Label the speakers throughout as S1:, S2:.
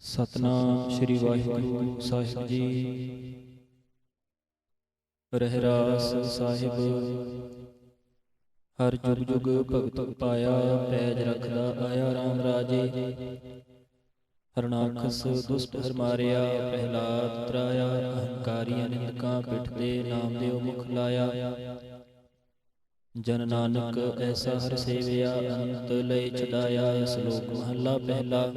S1: ਸਤਨਾਮ ਸ੍ਰੀ ਵਾਹਿਗੁਰੂ ਸਾਹਿਬ ਜੀ। ਰਹਿਰਾਸ ਸਾਹਿਬ, ਹਰ ਜੁਗ ਜੁਗ ਭਗਤ ਪਾਇਆ ਪੈਜ ਰਖਦਾ ਆਇਆ RAM ਰਾਜੇ। ਹਰਨਾਖਸ ਦੁਸ਼ਟ ਹਰ ਮਾਰਿਆ, ਪ੍ਰਹਿਲਾਦ ਤਰਾਇਆ ਅਹੰਕਾਰੀਆਂ ਨਿੰਦਕਾਂ ਪਿੱਠ ਦੇ ਨਾਮ ਦਿਓ ਮੁਖ ਲਾਇਆ। ਜਨ ਨਾਨਕ ਐਸਾ ਹਰ ਸੇਵਿਆ ਅੰਤ ਲਈ ਛਡਾਇਆ ਸ਼ਲੋਕ ਮਹੱਲਾ ਪਹਿਲਾ।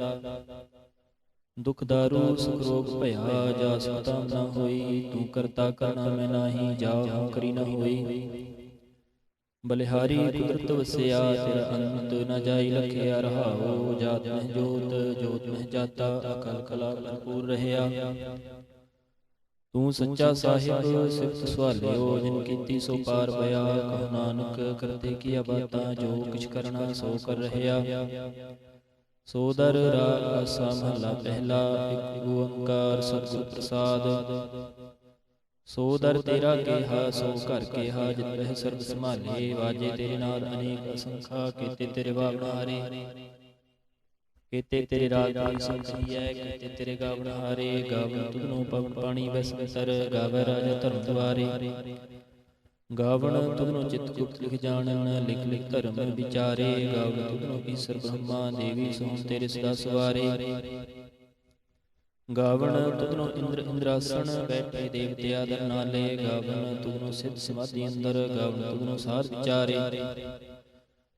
S1: ਦੁਖ ਦਾਰੂ ਸੁਖ ਰੋਗ ਭਇਆ ਜਾ ਸੁਤਾ ਨਾ ਹੋਈ, ਤੂੰ ਕਰਤਾ ਕਰਨਾ ਮੈਂ ਨਾਹੀ, ਜਾ ਹਉ ਨਾ ਹੋਈ। ਬਲਿਹਾਰੀ ਕੁਦਰਤ ਵਸਿਆ, ਤੇਰਾ ਅੰਤ ਨ ਜਾਈ ਲਖਿਆ, ਰਹਾਉ ਜਾਤ ਮਹਿ ਜੋਤ ਜੋਤ ਮਹਿ ਜਾਤਾ, ਅਕਲ ਕਲਾ ਭਰਪੂਰ ਰਹਿਆ। ਤੂੰ ਸੱਚਾ ਸਾਹਿਬ, ਸਿਫਤ ਸਵਾਲਿਓ, ਜਿਨ ਕੀਤੀ ਸੋ ਪਾਰ ਪਿਆ ਕਹੁ ਨਾਨਕ, ਕਰਤੇ ਕੀਆ ਬਾਤਾਂ, ਜੋ ਕਿਛ ਕਰਨਾ ਸੋ ਕਰ ਰਹਿਆ। ਸੋਦਰ ਰਾਗ ਆਸਾ ਮਹਲਾ ਪਹਿਲਾ, ਇੱਕ ਓੰਕਾਰ ਸਤਿਗੁਰ ਪ੍ਰਸਾਦ। ਸੋਦਰ ਤੇਰਾ ਕਿਹਾ, ਸੋ ਘਰ ਕਿਹਾ, ਜਿਤ ਬਹਿ ਸਰਬ ਸੰਭਾਲੇ, ਵਾਜੇ ਤੇਰੇ ਨਾਦ ਅਨੇਕ ਅਸੰਖਾ, ਕੀਤੇ ਤੇਰੇ ਬਾਵਣ ਕੀਤੇ ਤੇਰੇ ਰਾਗ ਦੀ ਸੰਸੀਐ ਕੀਤੇ ਤੇਰੇ ਗਾਵਣ ਹਾਰੇ ਗਾਵਨ ਤੁਧਨੋਂ ਪਵਨ ਪਾਣੀ ਵਸ ਵਿਸਰ ਗਾਵੇ ਰਾਜਾ ਧਰਮ ਦਵਾਰੇ ਗਾਵਣ ਤੁਧਨੋਂ ਚਿਤ ਗੁਪਤ ਲਿਖ ਜਾਣਨ ਲਿਖ ਲਿਖ ਧਰਮ ਵਿਚਾਰੇ ਗਾਵਣ ਤੁਧਨੋਂ ਈਸ਼ਰ ਬ੍ਰਹਮਾ ਦੇਵੀ ਸੋਹਣ ਤੇਰੇ ਸਦਾ ਸਵਾਰੇ ਗਾਵਣ ਤੁਧਨੋਂ ਇੰਦਰ ਇੰਦਰਾਸਣ ਬੈਠੇ ਦੇਵਤੇ ਆਦਰ ਨਾਲੇ ਗਾਵਣ ਤੁਧਨੋਂ ਸਿੱਧ ਸਮਾਧੀ ਅੰਦਰ ਗਾਵਣ ਤੁਧਨੋਂ ਸਾਰ ਵਿਚਾਰੇ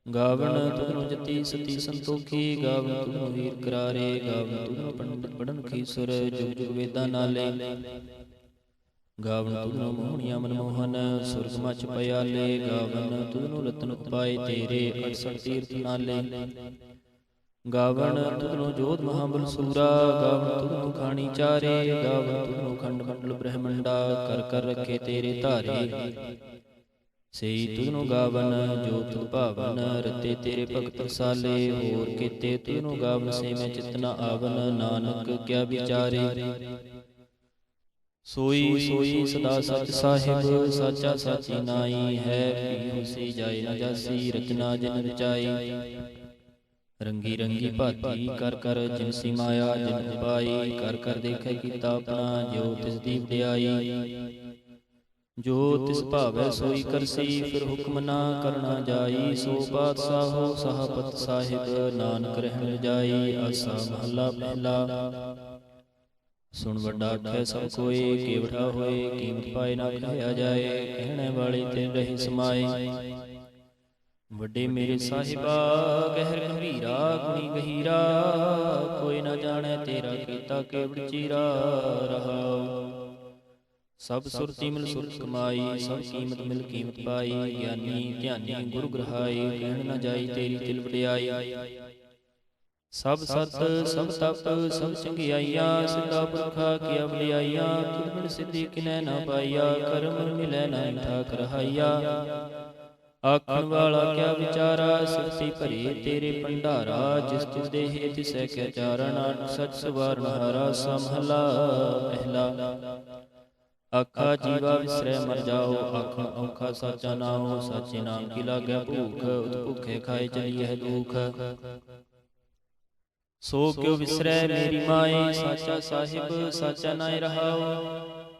S1: ਗਾਵਣ ਤੁਧਨੋਂ ਜਤੀ ਸਤੀ ਸੰਤੋਖੀ ਗਾਵਣ ਤੁਧਨੋਂ ਵੀਰ ਕਰਾਰੇ ਗਾਵਣ ਤੁਧਨੋਂ ਪੰਡਿਤ ਪੜਨ ਖੀਸੁਰ ਜੁਗ ਜੁਗ ਵੇਦਾਂ ਨਾਲੇ ਗਾਵਨ ਤੁਧਨੋ ਮੋਹਣੀਆਂ ਮਨਮੋਹਨ, ਸੁਰਗ ਮਚ ਪਿਆਲੇ, ਗਾਵਨ ਤੁਧਨੋ ਰਤਨ ਉਪਾਏ ਤੇਰੇ 68 ਤੀਰਥ ਨਾਲੇ। ਗਾਵਨ ਤੁਧਨੋ ਜੋਤ ਮਹਾਬਲ ਸੂਰਾ, ਗਾਵਨ ਤੁਧਨੋ ਖਾਣੀ ਚਾਰੇ, ਗਾਵਨ ਤੁਧਨੋ ਖੰਡ ਮੰਡਲ ਬ੍ਰਹਮੰਡਾ, ਕਰ ਕਰ ਰੱਖੇ ਤੇਰੇ ਧਾਰੇ। ਸਈ ਤੁਧਨੋ ਗਾਵਨ ਜੋ ਤੁਧ ਭਾਵਨ, ਰਤੇ ਤੇਰੇ ਭਗਤ ਸਾਲੇ ਹੋਰ ਕੀਤੇ ਤੁਧਨੋ ਗਾਵਨ ਸੇ ਮੈਂ ਚਿਤਨਾ ਆਵਨ, ਨਾਨਕ ਕਿਆ ਵਿਚਾਰੇ। ਸੋਈ ਸੋਈ ਸਦਾ ਸਚ ਸਾਹਿਬ ਸਾਚਾ ਸਾਚੀ ਨਾਈ ਹੈ ਪੀ ਹੁਸੀ ਜਾਏ ਨ ਜਾਸੀ ਰਚਨਾ ਜਿਨ ਰਚਾਈ ਰੰਗੀ ਰੰਗੀ ਭਾਤੀ ਕਰ ਕਰ ਜਿਨ ਸੀ ਮਾਇਆ ਜਿਨ ਉਪਾਈ ਕਰ ਕਰ ਦੇਖੈ ਕੀਤਾ ਆਪਣਾ ਜੋ ਤਿਸ ਦੀ ਵਡਿਆਈ ਜੋ ਤਿਸ ਭਾਵੈ ਸੋਈ ਕਰਸੀ ਫਿਰ ਹੁਕਮ ਨਾ ਕਰਨਾ ਜਾਈ। ਸੋ ਪਾਤਸ਼ਾਹੋ ਸਹਾਬਤ ਸਾਹਿਬ ਨਾਨਕ ਰਹਿਣ ਜਾਈ। ਆਸਾ ਮਹੱਲਾ ਪਹਿਲਾ। ਸੁਣ ਵੱਡਾ ਆਖੈ ਸਭ ਕੋਏ ਕੇਵੜਾ ਹੋਏ ਕੀਮਤ ਪਾਏ ਨਾ ਕਹਿਆ ਜਾਏ ਕਹਿਣੇ ਵਾਲੇ ਤੇ ਰਹੇ ਸਮਾਏ ਵੱਡੇ ਮੇਰੇ ਸਾਹਿਬਾ ਗਹਿਰ ਗੰਭੀਰਾ ਗੁਣੀ ਗਹੀਰਾ ਕੋਈ ਨਾ ਜਾਣੈ ਤੇਰਾ ਕੀਤਾ ਕੇਵੜ ਚੀਰਾ ਰਹਾਉ ਸਭ ਸੁਰਤੀ ਮਿਲ ਸੁਰਤ ਕਮਾਈ ਸਭ ਕੀਮਤ ਮਿਲ ਕੀਮਤ ਪਾਈ ਗਿਆਨੀ ਧਿਆਨੀ ਗੁਰੂ ਗ੍ਰਹਾਈ ਕਹਿਣ ਨਾ ਜਾਈ ਤੇਰੀ ਤਿਲ ਵਡਿਆਈ। ਸਭ ਸਤ, ਸਭ ਤਪ, ਸਭ ਚੰਗਿਆਈਆਂ, ਸਿੱਧਾ ਪੁਰਖਾ ਕੀਆ ਵਡਿਆਈਆਂ ਤੁਧ ਸਿੱਧੀ ਕਿਨੈ ਨਾ ਪਾਈਆ, ਕਰਮ ਮਿਲੈ ਨਾ ਠਾਕ ਰਹਾਈਆ ਆਖਣ ਵਾਲਾ ਕਿਆ ਵਿਚਾਰਾ ਸਿਰਤੀ ਭਰੇ ਤੇਰੇ ਭੰਡਾਰਾ, ਜਿਸ ਤਿਸ ਦੇਹ ਤਿਸੈ ਕਿਆ ਚਾਰਣ ਸਚ ਸਵਾਰਨ ਹਾਰਾ ਸਮਹਲਾ ਪਹਿਲਾ ਆਖਾ, ਜੀਵਾ ਵਿਸਰੈ ਮਰ ਜਾਓ, ਆਖਾ, ਔਖਾ ਸਾਚਾ ਨਾਉ, ਸਾਚੇ ਨਾਮ ਕੀ ਲਾਗੈ ਭੂਖ ਉਤ ਭੁਖੇ ਖਾਏ ਚਲੀਐ ਦੁਖ। ਸੋ ਕਿਉ ਵਿਸਰੈ ਮੇਰੀ ਮਾਏ ਸਾਚਾ ਸਾਹਿਬ ਸਾਚਾ ਨਾਇ ਰਹਾਉ।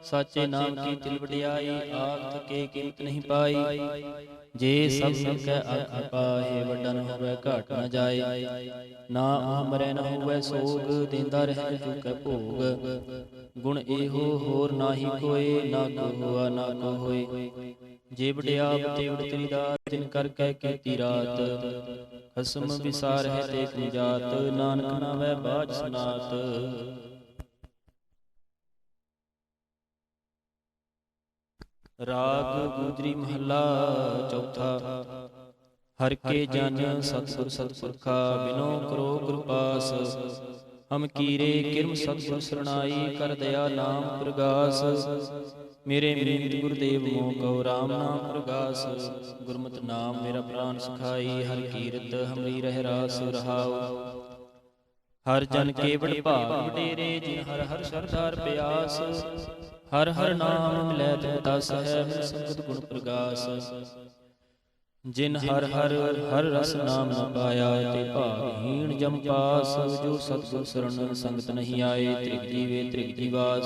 S1: ਸਾਚੇ ਨਾਮ ਕੀ ਤਿਲ ਵਡਿਆਈ ਆਖ ਥਕੇ ਕੀਮਤ ਨਹੀਂ ਪਾਈ। ਜੇ ਸਭ ਸੰਕੈ ਆਖ ਪਾਹੇ ਵੱਡਾ ਨ ਹੋਵੇ ਘਾਟ ਨ ਜਾਏ। ਨਾ ਮਰੈ ਨ ਹੋਵੇ ਸੋਗ ਦਿੰਦਾ ਰਹਿ ਚੁਕੈ ਭੋਗ। ਗੁਣ ਇਹੋ ਹੋਰ ਨਾਹੀ ਕੋਏ ਨਾ ਕੋ ਹੋਆ ਨਾ ਕੋ ਹੋਏ ਜੇ ਵਡਿਆਪ ਤੇ ਵਡਤਰੀ ਦਾਤ ਤਿਨ ਕਰ ਕਹਿ ਕੀਤੀ ਰਾਤ। ਖਸਮ ਵਿਸਾਰ ਹੈ ਤੇ ਕੁਜਾਤ ਨਾਨਕ ਨਾਮੈ ਬਾਜ ਸੁਨਾਤ। ਰਾਗ ਗੁਜਰੀ ਮਹੱਲਾ ਚੌਥਾ। ਹਰ ਕੇ ਜਨ ਸਤਿਗੁਰ ਸਤਿਪੁਰਖਾ, ਬਿਨੋ ਕਰੋ ਕਿਰਪਾਸ। ਹਮ ਕੀਰੇ ਕਿਰਮ ਸਤਿਗੁਰ ਸਰਣਾਈ, ਕਰ ਦਇਆ ਨਾਮ ਪ੍ਰਗਾਸ। ਮੇਰੇ ਮ੍ਰਿਤ ਗੁਰਦੇਵ ਮੋ ਕਉ, ਰਾਮ ਨਾਮ ਪ੍ਰਗਾਸ। ਗੁਰਮਤਿ ਨਾਮ ਮੇਰਾ ਪ੍ਰਾਨ ਸਖਾਈ, ਹਰ ਕੀਰਤ ਹਮਰੀ ਰਹਿ ਰਾਸ ਰਹਾਉ। ਹਰ ਜਨ ਕੇਵੜ ਭਾਵ ਵਡੇਰੇ, ਜਿਨ ਹਰ ਹਰ ਸਰਦਾਰ ਪਿਆਸ। ਹਰ ਹਰ ਨਾਮ ਮਿਲੈ ਤੋ ਦਸ ਮਿਲ ਸੰਗਤ ਗੁਣ ਪ੍ਰਗਾਸ। ਜਿਨ ਹਰ ਹਰ ਹਰ ਰਸ ਨਾਮ ਨ ਪਾਇਆ, ਤੇ ਭਾਗਹੀਣ ਜਮ ਪਾਸ। ਜੋ ਸਤਿਗੁਰ ਸਰਣ ਸੰਗਤ ਨਹੀਂ ਆਏ, ਤ੍ਰਿਗ ਜੀਵੇ ਤ੍ਰਿਗ ਜੀਵਾਸ।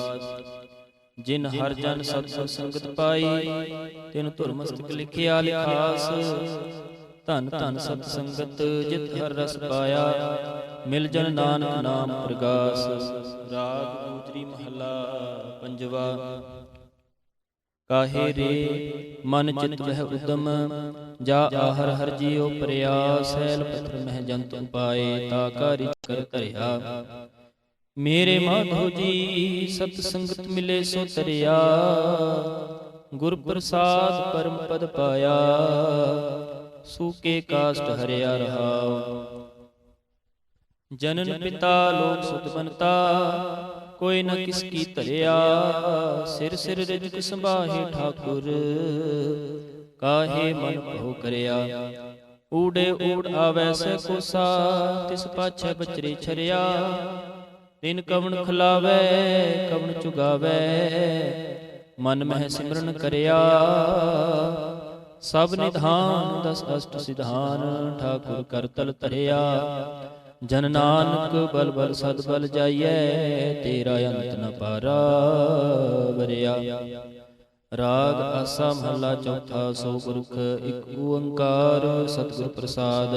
S1: ਜਿਨ ਹਰ ਜਨ ਸਤਿਗੁਰ ਸੰਗਤ ਪਾਈ, ਤਿਨ ਧੁਰ ਮਸਤਕ ਲਿਖਿਆ ਲਿਖਾਸ। ਧਨ ਧਨ ਸਤ ਸੰਗਤ ਜਿਤ ਹਰ ਰਸ ਪਾਇਆ, ਮਿਲ ਜਨ ਨਾਨਕ ਨਾਮ ਪ੍ਰਗਾਸ। ਰਾਗ ਦੂਤਰੀ ਮਹਲਾ ਪੰਜਵਾ, ਕਾਹੇ ਰੇ ਮਨ ਚਿਤ ਵਹਿ ਉਦਮ, ਜਾ ਆਹਰ ਹਰ ਜੀਉ ਪ੍ਰਿਆ ਸੈਲ ਪੱਥਰ ਮਹਿ ਜੰਤ ਪਾਏ, ਤਾ ਕਾਰਿ ਕਰ ਧਰਿਆ। ਮੇਰੇ ਮਾਧੋ ਜੀ, ਸਤ ਸੰਗਤ ਮਿਲੇ ਸੋ ਤਰਿਆ। ਗੁਰ ਪ੍ਰਸਾਦ ਪਰਮ ਪਦ ਪਾਇਆ। ਸੂਕੇ ਕਾਸ਼ਟ ਹਰਿਆ ਰਹਾਉ ਜਨਨ ਪਿਤਾ ਲੋਕ ਸੁਤ ਬਨਤਾ ਕੋਈ ਨ ਕਿਸ ਕੀ ਧਰਿਆ। ਸਿਰ ਸਿਰ ਰਿਜਕ ਸੰਭਾਹੇ ਠਾਕੁਰ, ਕਾਹੇ ਮਨ ਭਉ ਕਰਿਆ। ਊੜੇ ਊੜ ਆਵੈ ਸੈ ਕੋਸਾ, ਤਿਸ ਪਾਛੈ ਬਚਰੇ ਛਰਿਆ। ਤਿਨ ਕਵਣ ਖਲਾਵੈ, ਕਵਣ ਚੁਗਾਵੈ। ਮਨ ਮਹਿ ਸਿਮਰਨ ਕਰਿਆ। ਸਭ ਨਿਧਾਨ, ਦਸ ਅਸ਼ਟ ਸਿਧਾਨ, ਠਾਕੁਰ ਕਰਤਲ ਧਰਿਆ। ਜਨ ਨਾਨਕ, ਬਲ ਬਲ ਸਦ ਬਲ ਜਾਈਐ, ਤੇਰਾ ਅੰਤ ਨ ਪਾਰਾ ਵਰਿਆ। ਰਾਗ ਆਸਾ ਮਹੱਲਾ ਚੌਥਾ, ਸੋ ਗੁਰਖ ਇੱਕ ਓੰਕਾਰ, ਸਤਿਗੁਰ ਪ੍ਰਸਾਦ।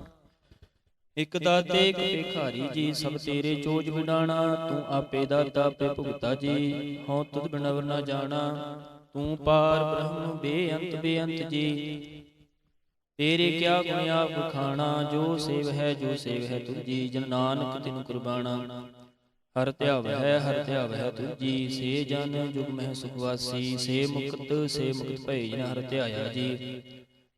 S1: ਇਕ ਦਾਤੇ ਇਕ ਭਿਖਾਰੀ ਜੀ ਸਭ ਤੇਰੇ ਚੋਜ ਵਿਡਾਣਾ ਤੂੰ ਆਪੇ ਦਾਤਾ ਆਪੇ ਭੁਗਤਾ ਜੀ। ਹਉ ਤੁਧ ਬਿਨਵਰ ਨਾ ਜਾਣਾ। ਤੂੰ ਪਾਰ ਬ੍ਰਹਮ ਬੇਅੰਤ ਬੇਅੰਤ ਜੀ। ਤੇਰੇ ਕਿਆ ਗੁਣ ਆਪ ਖਾਣਾ ਜੋ ਸੇਵ ਹੈ ਜੋ ਸੇਵ ਹੈ ਤੁਧ ਜੀ ਜਨ ਨਾਨਕ ਤਿਨ ਕੁਰਬਾਨਾ ਹਰ ਧਿਆਵ ਹੈ ਹਰ ਧਿਆਵ ਹੈ ਤੁਧ ਜੀ ਸੇ ਜਨ ਜੁਗ ਮਹਿ ਸੁਖ ਵਾਸੀ ਸੇ ਮੁਕਤ ਸੇ ਮੁਕਤ ਭਈ ਜਨ ਹਰ ਧਿਆਇਆ ਜੀ।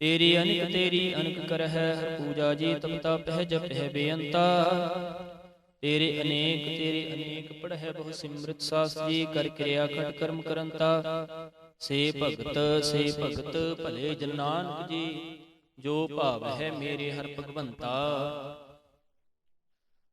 S1: ਤੇਰੀ ਅਨਿਕ ਤੇਰੀ ਅਨਕ ਕਰਹਿ, ਹਰ ਪੂਜਾ ਜੀ ਤਪਤਾ ਪਹਿ ਜਪਹਿ ਬੇਅੰਤਾ। ਤੇਰੇ ਅਨੇਕ ਤੇਰੇ ਅਨੇਕ ਪੜਹਿ ਬਹੁ ਸਿਮਰਤ ਸਾਸ ਜੀ ਕਰ ਕਿਰਿਆ ਖਟ ਕਰਮ ਕਰੰਤਾ। ਸੇ ਭਗਤ ਸੇ ਭਗਤ, ਭਲੇ ਜਨ ਨਾਨਕ ਜੀ, ਜੋ ਭਾਵ ਹੈ ਮੇਰੇ ਹਰ ਭਗਵੰਤਾ।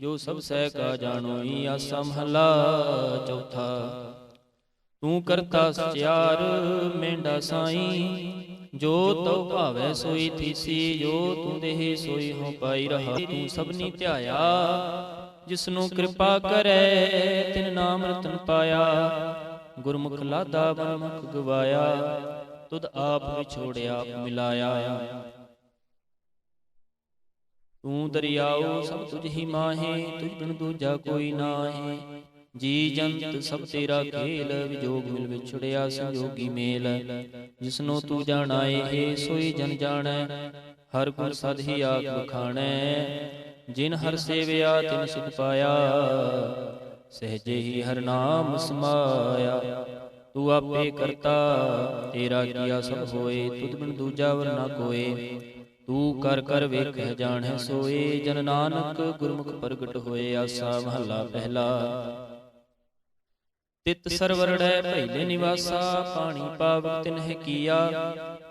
S1: ਜੋ ਸਭ ਸਹਿ ਕਾ ਜਾਣੋਈ ਆਸਾ ਮਹਲਾ ਚੌਥਾ। ਤੂੰ ਕਰਤਾ ਸਚਿਆਰ ਮੇਂਡਾ ਸਾਈ। ਜੋ ਤਉ ਭਾਵੈ ਸੋਈ ਥੀਸੀ ਜੋ ਤੂੰ ਦੇਹ ਸੋਈ ਹੋ ਪਾਈ ਰਹਾ। ਤੂੰ ਸਭਨੀ ਧਿਆਇਆ ਜਿਸਨੂੰ ਕਿਰਪਾ ਕਰੈ ਤਿਨ ਨਾਮ ਰਤਨ ਪਾਇਆ। ਗੁਰਮੁਖ ਲਾਦਾ ਬਨਮੁਖ ਗਵਾਇਆ। ਤੁਧ ਆਪ ਵਿਛੋੜਿਆ ਮਿਲਾਇਆ। ਤੂੰ ਦਰਿਆਓ ਸਭ ਤੁਝ ਹੀ ਮਾਹੇ, ਤੁਝ ਬਿਨ ਦੂਜਾ ਕੋਈ ਨਾਹੀ। ਜੀ ਜੰਤ ਸਭ ਤੇਰਾ ਖੇਲ, ਵਿਜੋਗ ਮਿਲ ਵਿਛੜਿਆ ਸੰਜੋਗੀ ਮੇਲ। ਜਿਸਨੂੰ ਤੂੰ ਜਾਣਾਏ ਏ ਸੋਈ ਜਨ ਜਾਣੈ, ਹਰ ਗੁਣ ਸਦ ਹੀ ਆਪ ਬਖਾਣੈ ਜਿਨ ਹਰ ਸੇਵਿਆ, ਤਿਨ ਸਿਧ ਪਾਇਆ, ਸਹਜੇ ਹੀ ਹਰ ਨਾਮ ਸਮਾਇਆ। ਤੂੰ ਆਪੇ ਕਰਤਾ, ਤੇਰਾ ਕੀਆ ਸਭ ਹੋਏ, ਤੁਧ ਬਿਨ ਦੂਜਾ ਵਰ ਨਾ ਕੋਏ। ਤੂੰ ਕਰ ਕਰ ਵੇਖੈ ਜਾਣੈ ਸੋਏ ਜਨ ਨਾਨਕ ਗੁਰਮੁਖ ਪ੍ਰਗਟ ਹੋਏ ਆਸਾ ਮਹੱਲਾ ਪਹਿਲਾ। ਤਿਤ ਸਰਵਰੜੈ ਪਹਿਲੇ ਨਿਵਾਸਾ ਪਾਣੀ ਪਾਵਕ ਤਿਨਹਿ ਕੀਆ।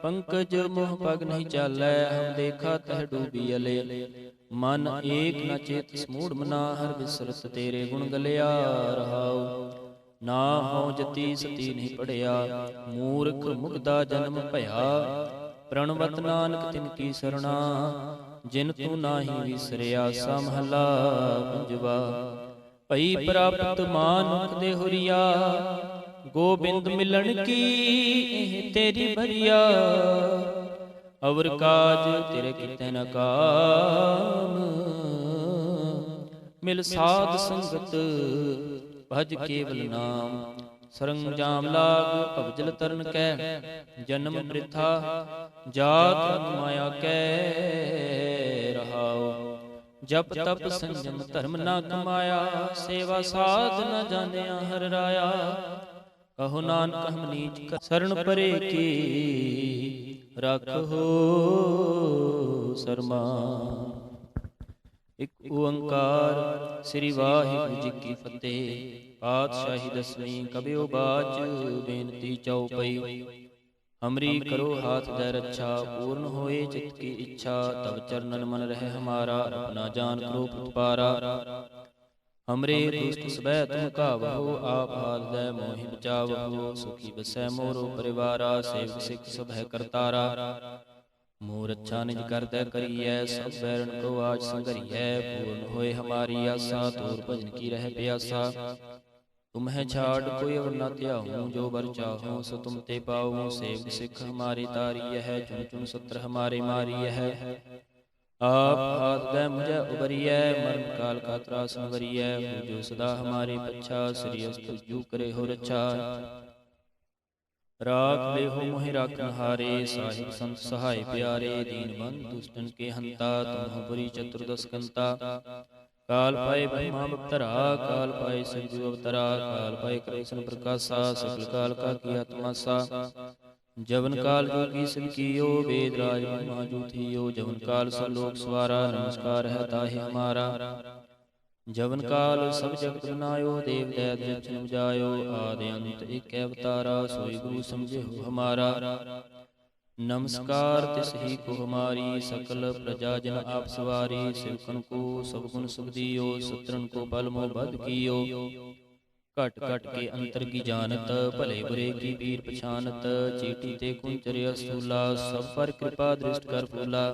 S1: ਪੰਕਜ ਮੋਹ ਪਗ ਨਹੀਂ ਚਾਲੈ ਹਮ ਦੇਖਾ ਤਹ ਡੂਬੀ ਅਲੇ। ਮਨ ਏਕ ਨ ਚੇਤ ਸਮੂੜ ਮਨਾ ਹਰ ਬਿਸਰਤ ਤੇਰੇ ਗੁਣ ਗਲਿਆ ਰਹਾਉ। ਨਾ ਹਉ ਜਤੀ ਸਤੀ ਨਹੀਂ ਪੜਿਆ ਮੂਰਖ ਮੁਗਦਾ ਜਨਮ ਭਇਆ। ਪ੍ਰਣਵਤ ਨਾਨਕ ਤਿਨ ਕੀ ਸਰਣਾ, ਜਿਨ ਤੂੰ ਨਾਹੀ ਵਿਸਰਿਆ ਸਾ ਮਹਲਾ ਪੰਜਵਾ। ਭਈ ਪ੍ਰਾਪਤ ਮਾਨੁਖ ਦੇ ਹੁਰੀਆ, ਗੋਬਿੰਦ ਮਿਲਣ ਕੀ ਇਹ ਤੇਰੀ ਭਰੀਆ। ਅਵਰ ਕਾਜ ਤੇਰੇ ਕਿਤੇ ਨ ਕਾਮ, ਮਿਲ ਸਾਧ ਸੰਗਤ, ਭਜ ਕੇਵਲ ਨਾਮ। ਸਰੰਜਾਮ ਲਾਗ, ਭਵਜਲ ਤਰਨ ਕੈ, ਜਨਮ ਬ੍ਰਿਥਾ ਜਾਤ ਮਾਇਆ ਕੈ ਰਹਾਉ। ਜਪ ਤਪ ਸੰਜਮ ਧਰਮ ਨਾ ਕਮਾਇਆ, ਸੇਵਾ ਸਾਧ ਨਾ ਜਾਣਿਆ ਹਰ ਰਾਇਆ। ਕਹੋ ਨਾਨਕ ਹਮ ਨੀਚ ਸਰਣ ਪਰੇ ਕੀ, ਰੱਖੋ ਸਰਮਾ। ਇਕ ਓੰਕਾਰ ਸ੍ਰੀ ਵਾਹਿਗੁਰੂ ਜੀ ਕੀ ਫਤਿਹ। ਪਾਤਸ਼ਾਹੀ ਦਸਵੀਂ ਕਬਿਓ ਬਾਚ ਬੇਨਤੀ ਚਉਪਈ। ਹਮਰੀ ਕਰੋ ਹਾਥ ਦੇ ਰੱਛਾ, ਪੂਰਨ ਹੋਏ ਚਿਤ ਕੀ ਇੱਛਾ, ਤਬ ਚਰਨਨ ਮਨ ਰਹਿ ਹਮਾਰਾ, ਆਪਣਾ ਜਾਨ ਕਰੋ ਪ੍ਰਤਪਾਰਾ ਹਮਰੇ ਦੁਸ਼ਟ ਸਬੈ ਤੁਮ ਕਾਵਹੋ ਆਪ ਹਾਲ ਦੇ ਮੋਹਿ ਬਚਾਵਹੋ, ਸੁਖੀ ਬਸੈ ਮੋਰੋ ਪਰਿਵਾਰਾ, ਸੇਵਕ ਸਿੱਖ ਸਭੈ ਕਰਤਾਰਾ। ਮੋਰ ਅੱਛਾ ਨਿਜ ਕਰਤੈ ਕਰੀਐ, ਸਭ ਬੈਰਨ ਕੋ ਆਜ ਸੰਗਰੀਐ, ਪੂਰਨ ਹੋਏ ਹਮਾਰੀ ਆਸਾ ਤੂਰ ਭਜਨ ਕੀ ਰਹਿ ਪਿਆਸਾ। ਤੁਮਹਿ ਛਾੜ ਕੋਈ ਅਵਰ ਨਾ ਧਿਆਉ, ਜੋ ਬਰ ਚਾਹੋ ਸੋ ਤੁਮ ਤੇ ਪਾਉ, ਸੇਵਕ ਸਿੱਖ ਹਮਾਰੀ ਤਾਰੀ ਹੈ ਚੁਨ ਚੁਨ ਸਤਰ ਹਮਾਰੇ ਮਾਰੀ ਹੈ ਆਪ ਹਾਥ ਗੈ ਮੁਝੈ ਉਬਰੀਐ, ਮਰਨ ਕਾਲ ਕਾ ਤਰਾਸ ਨਵਰੀਐ ਜੋ ਸਦਾ ਹਮਾਰੇ ਪੱਛਾ, ਸ੍ਰੀ ਅਸਤੁ ਜੂ ਕਰੇ ਹੋ ਰੱਛਾ। ਰਾਖ ਲਿਹੋ ਮੋਹਿ ਰਾਖਨ ਹਾਰੇ ਸਾਹਿਬ ਸੰਤ ਸਹਾਇ ਪਿਆਰੇ ਦੀਨ ਬੰਦ ਦੁਸ਼ਟਨ ਕੇ ਹੰਤਾ ਤੁਮ ਬੁਰੀ ਚਤੁਰਦਸ ਕੰਤਾ ਕਾਲ ਪਾਏ ਬ੍ਰਹਮਾ ਬਪਤਰਾ ਕਾਲ ਪਾਏ ਸੰਜੂ ਅਵਤਰਾ ਕਾਲ ਪਾਏ ਕ੍ਰਿਸ਼ਨ ਪ੍ਰਕਾਸ਼ਾ ਸਗਲ ਕਾਲ ਕਾ ਕੀ ਆਤਮਾਸਾ ਜਵਨ ਕਾਲ ਜੋਗੀ ਸਿਵ ਕੀਓ ਵੇਦ ਰਾਜ ਬ੍ਰਹਮਾ ਜੂਥੀਓ ਜਵਨ ਕਾਲ ਸਭ ਲੋਕ ਸਵਾਰਾ ਨਮਸਕਾਰ ਹੈ ਤਾਹੇ ਹਮਾਰਾ ਜਵਨ ਕਾਲ ਸਭ ਜਗਤ ਬਨਾਇਓ ਦੇਵ ਦੈਤ ਜਚਨ ਬਜਾਇਓ ਆਦਿ ਅੰਤ ਇਕ ਅਵਤਾਰਾ ਸੋਈ ਗੁਰੂ ਸਮਝਿਓ ਹਮਾਰਾ। ਨਮਸਕਾਰ ਤਿਸ ਹੀ ਕੋ ਹਮਾਰੀ ਸਕਲ ਪ੍ਰਜਾ ਜਨ ਆਪ ਸਵਾਰੀ ਸਿਵਕਨ ਕੋ ਸਭ ਗੁਣ ਸੁਖ ਦਿਓ ਸਤਰਨ ਕੋ ਬਲ ਮੋ ਬਦ ਕੀਓ। ਘਟ ਘਟ ਕੇ ਅੰਤਰ ਕੀ ਜਾਣਤ ਭਲੇ ਬੁਰੇ ਕੀ ਪੀਰ ਪਛਾਨਤ ਚੀਟੀ ਤੇ ਕੁੰਚਰਿ ਅਸੂਲਾ ਸਭ ਪਰ ਕਿਰਪਾ ਦ੍ਰਿਸ਼ਟ ਕਰ ਫੂਲਾ।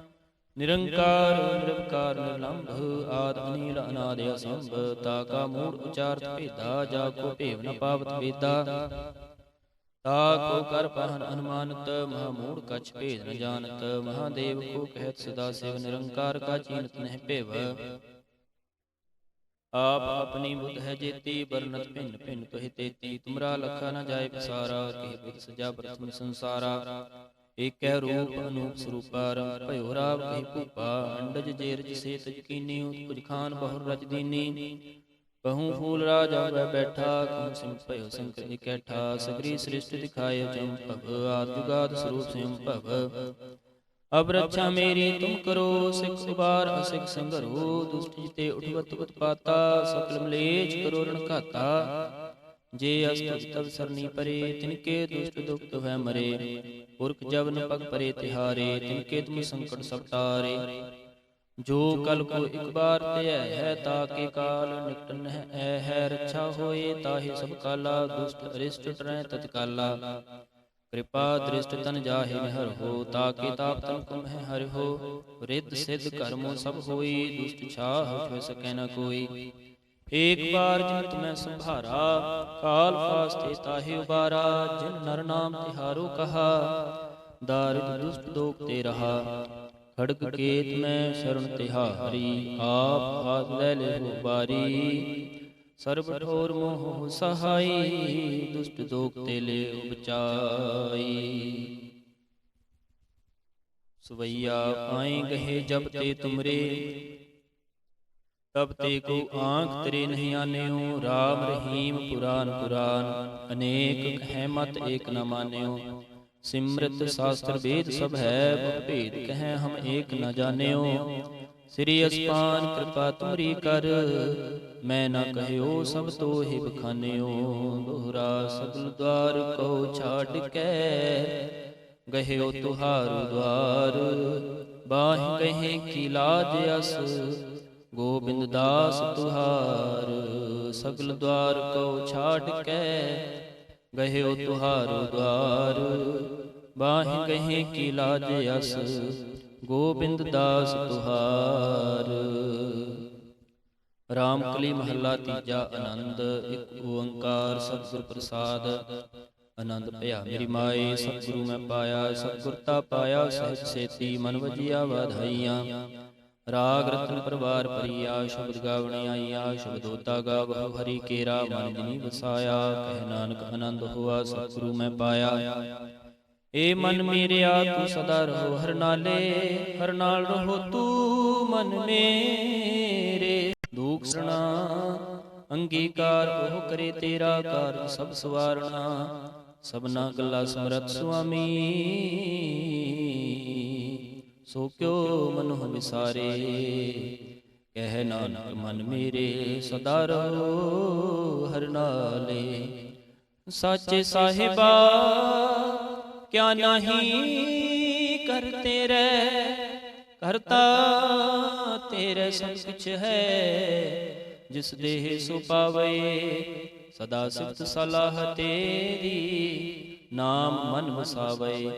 S1: ਨਿਰੰਕਾਰ, ਨਿਰਵਕਾਰ, ਨਿਰਲੰਭ, ਆਦ ਅਨੀਲ ਅਨਾਦਿ ਅਸੰਭ, ਤਾ ਕਾ ਮੂੜ ਉਚਾਰਤ ਭੇਦਾ, ਜਾ ਕੋ ਭੇਵ ਨ ਪਾਵਤ ਵੇਦਾ। ਤਾ ਕੋ ਕਰ ਪਹਨ ਅਨੁਮਾਨਤ, ਮਹਾ ਮੂੜ ਕਛ ਭੇਦ ਨ ਜਾਣਤ, ਮਹਾਦੇਵ ਕੋ ਕਹਿਤ ਸਦਾ ਸਿਵ ਨਿਰੰਕਾਰ, ਕਾ ਚੀਨਤ ਨਹਿ ਭੇਵ। ਆਪ ਆਪਣੀ ਬੁੱਧ ਹੈ ਜੇਤੀ ਬਰਨਤ ਭਿੰਨ ਭਿੰਨ ਤੋਹਿ ਤੇਤੀ, ਤੁਮਰਾ ਲਖਾ ਨ ਜਾਏ ਪਸਾਰਾ, ਕਹਿ ਬੁੱਧ ਸਜਾ ਪ੍ਰਥਮ ਸੰਸਾਰਾ। ਏਕੈ ਰੂਪ ਅਨੂਪ ਸਰੂਪਾ ਰੰਗ ਭਇਓ ਰਾਵ ਕਹਿ ਭੂਪਾ ਅੰਡਜ ਜੇਰਜ ਸੇ ਤਜ ਕੀਨੀ ਖਾਨ ਬਹੁਰ ਰਚ ਦੀਨੀ। ਕਹੂੰ ਫੂਲ ਰਾਜ ਆਵੇ ਬੈਠਾ, ਕਹੂੰ ਸਿੰਘ ਭਇਓ ਸੰਕਰ ਇਕੈਠਾ ਸਗਰੀ ਸ੍ਰਿਸ਼ਟ ਦਿਖਾਏ ਜਮ ਭਵ, ਆਦ ਜੁਗਾਦ ਸਰੂਪ ਸਿਮ ਭਵ। ਅਬ ਰੱਛਾ ਮੇਰੀ, ਤੁਮ ਕਰੋ, ਸਿਖ ਉਬਾਰ, ਅਸਿਖ ਸੰਗਰੋ, ਦੁਸ਼ਟ ਜਿਤੇ ਉਠਵਤ ਉਤਪਾਤਾ ਸਕਲ ਮਲੇਚ ਕਰੋ ਰਣ ਘਾਤਾ ਜੇ ਅਸਤ ਸਰਨੀ ਪਰੇ, ਤਿਨਕੇ ਦੁਸ਼ਟ ਦੁਖਤ ਹੈ ਮਰੇ। ਪੁਰਖ ਜਵਨ ਪਗ ਪਰੇ ਤਿਹਾਰੇ, ਤਿਨਕੇ ਤੁਮ ਸੰਕਟ ਸਭ ਟਾਰੇ। ਜੋ ਕਲ ਕੋ ਇਕ ਬਾਰ ਧਿਆ ਹੈ ਤਾਕੇ ਕਾਲ ਨਿਕਟਨ ਹੈ ਹੈ ਰੱਛਾ ਹੋਏ, ਤਾਹੇ ਸਭ ਕਾਲਾ, ਦੁਸ਼ਟ ਅਰਿਸ਼ਟ ਟਰੈ ਤਤਕਾਲਾ ਕਿਰਪਾ ਦ੍ਰਿਸ਼ਟ ਤਨ ਜਾਹਿ ਹਰ ਹੋ ਤਾਕੇ ਤਾਪ ਤਨ ਕੁਮ ਹੈ ਹਰਿ ਹੋ। ਰਿੱਧ ਸਿੱਧ ਕਰਮੋ ਸਭ ਹੋਈ, ਦੁਸ਼ਟ ਛਾਹ ਛੁ ਸਕੈ ਨ ਕੋਈ। ਏਕ ਬਾਰ ਜਿਨ ਤੁਮੈ ਸੰਭਾਰਾ, ਕਾਲ ਫਾਸਤੇ ਤਾਹੇ ਉਬਾਰਾ, ਜਿਨ ਨਰ ਨਾਮ ਤਿਹਾਰੋ ਕਹਾ ਦਾਰਿਦ ਦੁਸ਼ਟ ਦੋਖ ਤੇ ਰਹਾ, ਖੜਕ ਕੇਤ ਮੈਂ ਸ਼ਰਨ ਤਿਹਾਰੀ ਆਪ ਹਾਥ ਲੈ ਲੈ ਬਾਰੀ, ਸਰਬ ਠੋਰ ਮੋਹ ਸਹਾਈ, ਦੁਸ਼ਟ ਦੋਖ ਤੇ ਲੈ ਉਪਚਾਈ। ਸਵਈਆ ਪਾਏ ਗਏ ਜਬ ਤੇ ਤੁਮਰੇ ਤਬ ਤੇ ਕੋ ਆਂਖ ਤੇਰੇ ਨਹੀਂ ਆਨਿਓ RAM ਰਹੀਮ ਪੁਰਾਨ ਪੁਰਾਨ ਅਨੇਕ ਕਹਿ ਮਤ ਏਕ ਨ ਮਾਨਿਓ। ਸਿਮਰਤ ਸ਼ਾਸਤਰ ਵੇਦ ਸਭ ਹੈ ਭੇਦ ਕਹਿ ਹਮ ਏਕ ਨ ਜਾਣਿਓ। ਸ੍ਰੀ ਅਸਪਾਨ ਕਿਰਪਾ ਤੁਮਰੀ ਕਰ। ਮੈਂ ਨਾ ਕਹਿਓ ਸਭ ਤੋਹਿ ਬਖਾਨਿਓ ਦੋਹਰਾ ਸਗਲ ਦਵਾਰ ਕੋ ਛਾੜ ਕੇ। ਗਹਿਓ ਤੁਹਾਰੂ ਦਵਾਰ ਬਾਹ ਕਹੇ ਕੀ ਲਾਜ ਅਸ। ਗੋਬਿੰਦ ਦਾਸ ਤੁਹਾਰ, ਸਗਲ ਦਵਾਰ ਕੋ ਛਾੜ ਕੇ, ਗਹਿਓ ਤੁਹਾਰੂ ਦਵਾਰ ਬਾਹ ਕਹੇ ਕੀ ਲਾਜ ਅਸ, ਗੋਬਿੰਦ ਦਾਸ ਤੁਹਾਰ। ਰਾਮ ਕਲੀ ਮਹੱਲਾ ਤੀਜਾ ਆਨੰਦ, ਇੱਕ ਓੰਕਾਰ ਸਤਿਗੁਰ ਪ੍ਰਸਾਦ। ਆਨੰਦ ਭਇਆ ਮੇਰੀ ਮਾਏ, ਸਤਿਗੁਰੂ ਮੈਂ ਪਾਇਆ ਸਤਿਗੁਰਤਾ ਪਾਇਆ, ਸਹਿਜ ਸੇਤੀ ਮਨ ਵਜੀਆ ਵਧਾਈਆਂ। ਰਾਗ ਰਤਨ ਪਰਵਾਰ ਪਰੀਆ ਸ਼ਬਦ ਗਾਵਣੀ ਆਈਆ, ਸ਼ਬਦੋਤਾ ਗਾਵਹੁ ਹਰੀ ਕੇਰਾ ਮਨ ਜਿਨੀ ਵਸਾਇਆ, ਕਹਿ ਨਾਨਕ ਆਨੰਦ ਹੋਆ, ਸਤਿਗੁਰੂ ਮੈਂ ਪਾਇਆ। ਏ ਮਨ ਮੇਰਿਆ, ਤੂੰ ਸਦਾ ਰਹੋ ਹਰ ਨਾਲੇ, ਹਰ ਨਾਲ ਰਹੋ ਤੂੰ ਮਨ ਮੇਰੇ। ਦੁਖ ਸੁਣਾ, ਅੰਗੀਕਾਰ ਉਹ ਕਰੇ ਤੇਰਾ ਕਾਰਜ ਸਭ ਸਵਾਰਣਾ, ਸਭਨਾ ਗੱਲਾਂ ਸਮਰਤ ਸੁਆਮੀ। ਸੋ ਕਿਉ ਮਨੁ ਵਿਸਾਰੇ ਕਹਿ ਨਾਨਕ ਮਨ ਮੇਰੇ ਸਦਾ ਰਹੋ ਹਰ ਨਾਲੇ। ਸਾਚੇ ਸਾਹਿਬਾ, ਕਿਆ ਨਹੀਂ ਕਰਤੇ ਰਹਿ? ਕਰਤਾ ਤੇਰੇ ਸਭ ਕੁਛ ਹੈ। ਜਿਸ ਦੇਹ ਸੋ ਪਾਵੇ, ਸਦਾ ਸਿਫਤ ਸਲਾਹ ਤੇਰੀ। ਨਾਮ ਮਨ ਵਸਾਵੇ।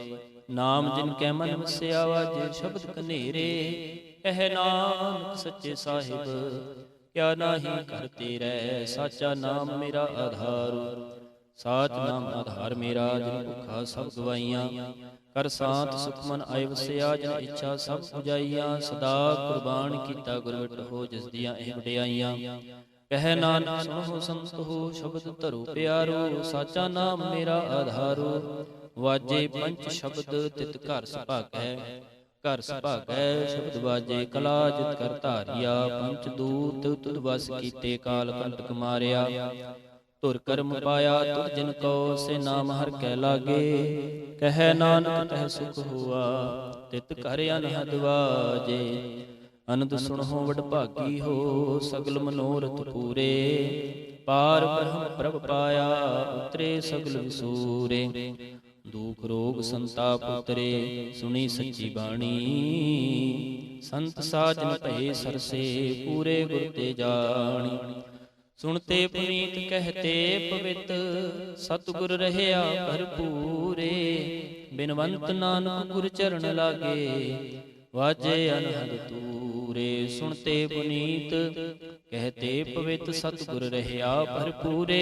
S1: ਨਾਮ ਜਿਨ ਕੈ ਮਨ ਵਸਿਆ ਵਾਜੇ ਸ਼ਬਦ ਕਨੇਰੇ ਕਹਿ ਨਾਨਕ ਸੱਚੇ ਸਾਹਿਬ, ਕਿਆ ਨਾਹੀ ਕਰਤੇ ਰਹਿ ਸਾਚਾ ਨਾਮ ਮੇਰਾ ਆਧਾਰ, ਸਾਚ ਨਾਮ ਆਧਾਰ ਮੇਰਾ, ਜਿਨ ਭੁਖਾ ਸਭ ਗਵਾਈਆਂ, ਕਰ ਸਾਤ ਸੁਖ ਆਇ ਵਸਿਆ, ਜਿਨ ਇੱਛਾ ਸਭ ਪੁਜਾਈਆਂ, ਸਦਾ ਕੁਰਬਾਨ ਕੀਤਾ ਗੁਰਵਟ ਹੋ ਜਿਸ ਦੀਆਂ ਇਹ ਵਡਿਆਈਆਂ। ਕਹਿ ਨਾਨਕ ਸੁਣੋ ਸੰਤ ਹੋ ਸ਼ਬਦ ਧਰੂ ਪਿਆਰੋ, ਸਾਚਾ ਨਾਮ ਮੇਰਾ ਆਧਾਰੋ ਵਾਜੇ ਪੰਚ ਸ਼ਬਦ ਤਿਤ ਘਰ ਸੁਭਾਗੈ। ਘਰ ਸੁਭਾਗੈ ਸ਼ਬਦ ਵਾਜੇ ਕਲਾ ਜਿਤ ਕਰ ਧਾਰਿਆ ਪੰਚ ਦੂਤ ਤੁਧ ਵਸ ਕੀਤੇ ਕਾਲ ਕੰਟਕ ਮਾਰਿਆ। ਧੁਰ ਕਰਮ ਪਾਇਆ ਤੁਧ ਜਿਨ ਕੋ ਸੇ ਨਾਮ ਹਰ ਕੈ ਲਾਗੇ। ਕਹਿ ਨਾਨਕ ਤਹ ਸੁਖ ਹੁਆ ਤਿਤ ਕਰ ਅਨਹਦ ਵਾਜੇ। ਅਨੰਦ ਸੁਣੋ ਵਡ ਭਾਗੀ ਹੋ ਸਗਲ ਮਨੋਰਥ ਪੂਰੇ। ਪਾਰ। ਬ੍ਰਹਮ ਪ੍ਰਭ ਪਾਇਆ ਉਤਰੇ ਸਗਲ ਵਿਸੂਰੇ। ਦੁਖ ਰੋਗ ਸੰਤਾਪ ਉਤਰੇ ਸੁਣੀ ਸੱਚੀ ਬਾਣੀ। ਸੰਤ ਸਾਜਨ ਭਏ ਸਰਸੇ, ਪੂਰੇ ਗੁਰ ਤੇ ਜਾਣੀ। ਸੁਣਤੇ ਪੁਨੀਤ ਕਹਤੇ ਪਵਿੱਤ, ਸਤਿਗੁਰ ਰਹਿਆ ਭਰਪੂਰੇ ਬਿਨਵੰਤ ਨਾਨਕ ਗੁਰ ਚਰਨ ਲਾਗੇ, ਵਾਜੇ ਅਨਹਦ ਤੂਰੇ ਸੁਣਤੇ ਪੁਨੀਤ ਕਹਤੇ ਪਵਿੱਤ, ਸਤਿਗੁਰ ਰਹਿਆ ਭਰਪੂਰੇ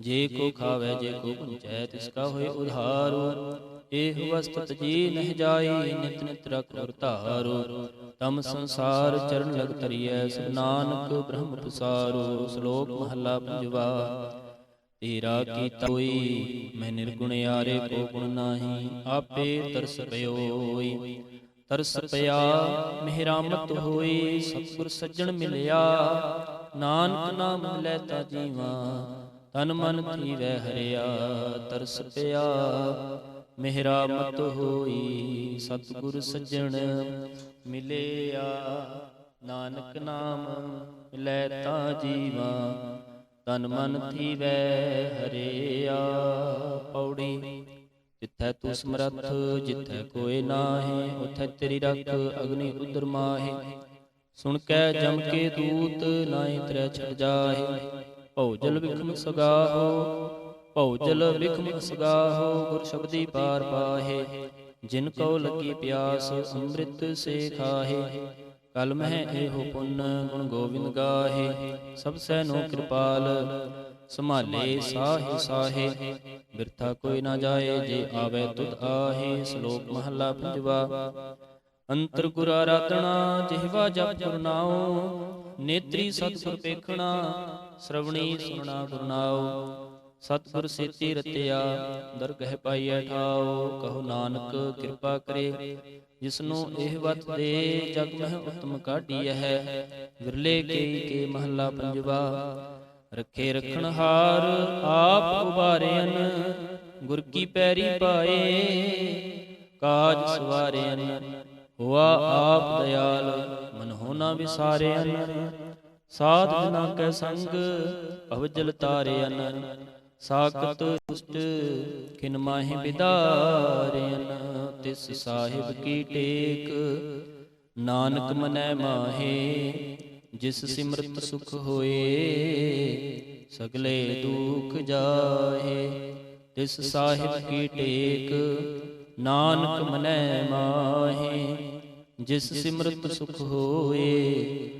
S1: ਜੇ ਕੋ ਖਾਵੇ, ਜੇ ਕੋ ਪੁੰਚੈ ਤਿਸ ਕਾ ਹੋਏ ਉਧਾਰੋ। ਇਹ ਵਸਤਤ ਜੀ ਨਹਿ ਜਾਈ ਨਿਤ ਨਿਤ ਰਖ ਧਾਰੋ। ਤਮ ਸੰਸਾਰ ਚਰਨ ਲਗ ਤਰੀਐ ਸਭ ਨਾਨਕ ਬ੍ਰਹਮ ਪਸਾਰੋ। ਸ਼ਲੋਕ ਮਹੱਲਾ ਪੰਜਵਾ, ਤੇਰਾ ਕੀਤਾ ਹੋਈ, ਮੈਂ ਨਿਰਗੁਣ ਯਾਰੇ ਕੋ ਗੁਣ ਨਾਹੀ, ਆਪੇ ਤਰਸ ਪਇਓਈ ਤਰਸ ਪਿਆ ਮਿਹਰਾਮਤ ਹੋਈ, ਸਤਿਗੁਰ ਸੱਜਣ ਮਿਲਿਆ। ਨਾਨਕ ਨਾਮ ਲੈ ਤਾ ਜੀਵਾ ਤਨ ਮਨ ਥੀਵੈ ਹਰਿਆ, ਤਰਸ ਪਿਆ। ਮਿਹਰਾਮਤ ਹੋਈ ਸਤਿਗੁਰ ਸੱਜਣ, ਮਿਲਿਆ ਨਾਨਕ ਨਾਮ, ਲੈ ਤਾ ਜੀਵਾ। ਤਨ ਮਨ ਥੀਵੈ ਹਰਿਆ, ਪੌੜੀ। ਜਿੱਥੈ ਤੂੰ ਸਮਰੱਥ, ਜਿੱਥੈ ਕੋਏ ਨਾਹੀ, ਉਥੈ ਤੇਰੀ ਰੱਖ ਅਗਨੀ ਉਦਰ ਮਾਹੇ। ਸੁਣ ਕੈ ਜਮ ਕੇ ਦੂਤ, ਨਾਹੀ ਤਰੈ ਛੜ ਜਾਹੇ। ਭਉਜਲ ਵਿਖਮ ਸਗਾਹੋ ਭਉਜਲ ਵਿਖਮ ਸਗਾਹੋ ਗੁਰ ਸ਼ਬਦੀ ਪਾਰ ਪਾਹੇ ਜਿਨ ਕੋ ਲੱਗੀ ਪਿਆਸ ਅੰਮ੍ਰਿਤ ਸੇ ਖਾਹੇ। ਕਲ ਮਹਿ ਇਹੋ ਪੁੰਨ ਗੁਣ ਗੋਬਿੰਦ ਗਾਹੇ। ਸਭ ਸੈਨੋ ਕਿਰਪਾਲ ਸੰਭਾਲੇ ਸਾਹੇ ਸਾਹੇ ਬਿਰਥਾ ਕੋਈ ਨਾ ਜਾਏ ਜੇ ਆਵੇ ਤੁਧ ਆਹੇ ਸ਼ਲੋਕ ਮਹੱਲਾ ਪੰਜਵਾ। ਅੰਤਰ ਗੁਰ ਆਰਾਧਨਾ ਜਿਹਵਾ ਜਪ ਗੁਰ ਨਾਉ। ਨੇਤਰੀ ਸਤਿਗੁਰ ਪੇਖਣਾ। ਸ਼ਰਵਣੀ ਸੁਣਾ ਗੁਰ ਨਾਉ ਸਤਿਗੁਰ ਸੇਤੀ ਰਤਿਆ, ਦਰਗਹਿ ਪਾਈਐ ਠਾਉ। ਕਹੋ ਨਾਨਕ ਕਿਰਪਾ ਕਰੇ, ਜਿਸਨੂੰ ਇਹ ਵਤ ਦੇ ਜਗ ਮਹਿ ਉਤਮ ਕਾਢੀਐ ਹੈ। ਵਿਰਲੇ ਕੇਈ ਕੇ ਮਹੱਲਾ ਪੰਜਵਾ, ਰੱਖੇ ਰਖਣ ਹਾਰ ਆਪ ਉਬਾਰਿਆਨ ਗੁਰ ਕੀ ਪੈਰੀ ਪਾਏ, ਕਾਜ ਸਵਾਰਿਆਨ ਹੋਆ ਆਪ ਦਿਆਲ ਮਨ ਹੋਣਾ ਵਿਸਾਰਿਆਨ ਸਾਧ ਜਨਾ ਕੈ ਸੰਗ ਭਵਜਲ ਤਾਰਿਆਨ ਸਾਖਤ ਦੁਸ਼ਟ ਕਿਨ ਮਾਹਿ ਬਿਦਾਰਿਆਨ ਤਿਸ ਸਾਹਿਬ ਕੀ ਟੇਕ। ਨਾਨਕ ਮਨੈ ਮਾਹੇ ਜਿਸ ਸਿਮਰਤ ਸੁਖ ਹੋਏ ਸਗਲੇ ਦੁਖ ਜਾਹੇ ਤਿਸ ਸਾਹਿਬ ਕੀ ਟੇਕ। ਨਾਨਕ ਮਨੈ ਮਾਹੇ ਜਿਸ ਸਿਮਰਤ ਸੁਖ ਹੋਏ